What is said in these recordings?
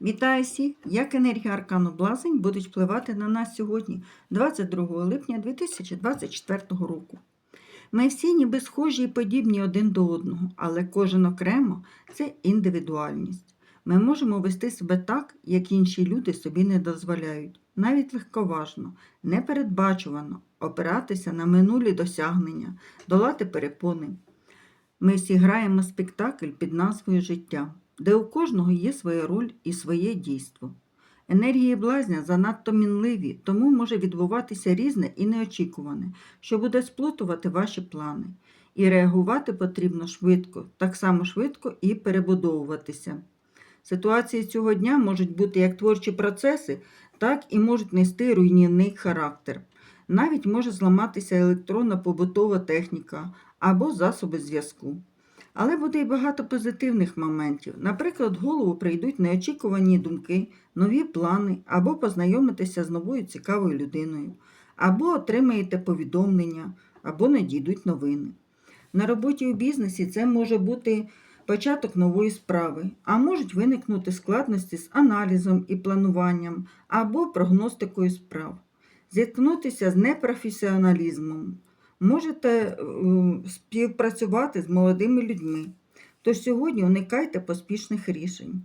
Вітаю всіх! Як енергія аркану Блазень будуть впливати на нас сьогодні, 22 липня 2024 року. Ми всі ніби схожі і подібні один до одного, але кожен окремо це індивідуальність. Ми можемо вести себе так, як інші люди собі не дозволяють, навіть легковажно, непередбачувано, опиратися на минулі досягнення, долати перепони. Ми всі граємо спектакль під назвою Життя, де у кожного є своя роль і своє дійство. Енергії блазня занадто мінливі, тому може відбуватися різне і неочікуване, що буде сплутувати ваші плани. І реагувати потрібно швидко, так само швидко і перебудовуватися. Ситуації цього дня можуть бути як творчі процеси, так і можуть нести руйнівний характер. Навіть може зламатися електронна побутова техніка або засоби зв'язку. Але буде і багато позитивних моментів. Наприклад, в голову прийдуть неочікувані думки, нові плани, або познайомитися з новою цікавою людиною, або отримаєте повідомлення, або надійдуть новини. На роботі у бізнесі це може бути початок нової справи, а можуть виникнути складності з аналізом і плануванням, або прогностикою справ. Зіткнутися з непрофесіоналізмом, можете е, співпрацювати з молодими людьми. Тож сьогодні уникайте поспішних рішень.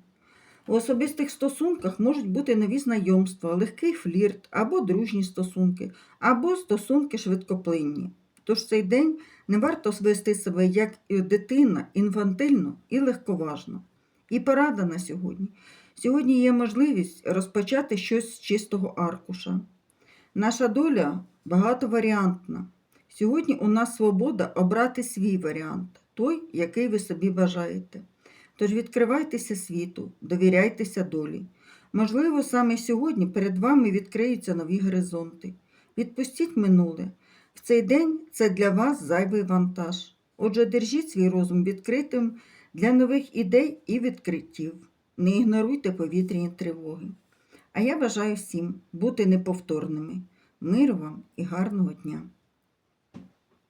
У особистих стосунках можуть бути нові знайомства, легкий флірт, або дружні стосунки, або стосунки швидкоплинні. Тож цей день не варто вести себе як дитина, інфантильно і легковажно. І порада на сьогодні. Сьогодні є можливість розпочати щось з чистого аркуша. Наша доля багатоваріантна. Сьогодні у нас свобода обрати свій варіант, той, який ви собі бажаєте. Тож відкривайтеся світу, довіряйтеся долі. Можливо, саме сьогодні перед вами відкриються нові горизонти. Відпустіть минуле. В цей день це для вас зайвий вантаж. Отже, держіть свій розум відкритим для нових ідей і відкриттів. Не ігноруйте повітряні тривоги. А я бажаю всім бути неповторними. Миру вам і гарного дня!